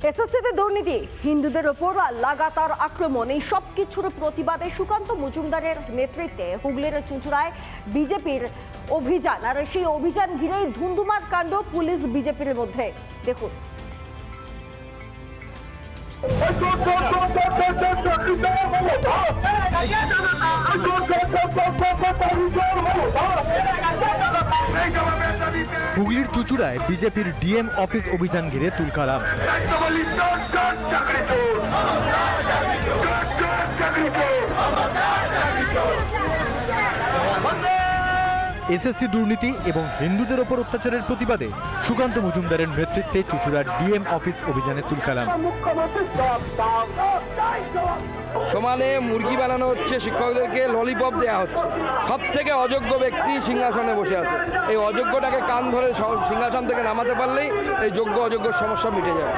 এসএসসিতে দুর্নীতি হিন্দুদের ওপর লাগাতার আক্রমণ এই সব কিছুর প্রতিবাদে সুকান্ত মজুমদারের নেতৃত্বে হুগলির চুঁচুড়ায় বিজেপির অভিযান আর সেই অভিযান ঘিরেই ধুন্ধুমার কাণ্ড পুলিশ বিজেপির মধ্যে দেখুন হুগলির চুচুড়ায় বিজেপির ডিএম অফিস অভিযান ঘিরে তুলকালাম। এসএসসি দুর্নীতি এবং হিন্দুদের ওপর অত্যাচারের প্রতিবাদে সুকান্ত মজুমদারের নেতৃত্বে চুচুড়ার ডিএম অফিস অভিযানে তুলকালাম সমানে মুরগি বানানো হচ্ছে শিক্ষকদেরকে ললিপপ দেওয়া হচ্ছে। সব থেকে অযোগ্য ব্যক্তি সিংহাসনে বসে আছে। এই অযোগ্যটাকে কান ধরে সিংহাসন থেকে নামাতে পারলেই এই যোগ্য অযোগ্য সমস্যা মিটে যাবে।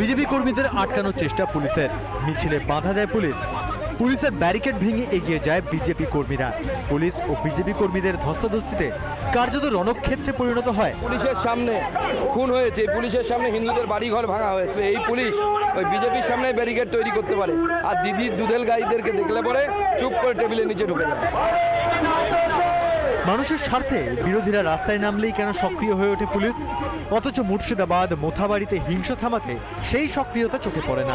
বিজেপি কর্মীদের আটকানোর চেষ্টা পুলিশের। মিছিলে বাধা দেয় পুলিশ। পুলিশের ব্যারিকেড ভেঙে এগিয়ে যায় বিজেপি কর্মীরা। পুলিশ ও বিজেপি কর্মীদের ধস্তাধস্তিতে কার্যত রণক্ষেত্রে পরিণত হয়। পুলিশের সামনে খুন হয়েছে। পুলিশের সামনে হিন্দুদের বাড়িঘর ভাঙা হয়েছে। এই পুলিশ ওই বিজেপির সামনে ব্যারিকেড তৈরি করতে পারে। আর দিদির দুধেল গাড়িদেরকে দেখলে পরে চুপ করে টেবিলের নিচে ঢুকে যায়। মানুষের স্বার্থে বিরোধীরা রাস্তায় নামলেই কেন সক্রিয় হয়ে ওঠে পুলিশ? অথচ মুর্শিদাবাদ মোথাবাড়িতে হিংসা থামাতে সেই সক্রিয়তা চোখে পড়ে না।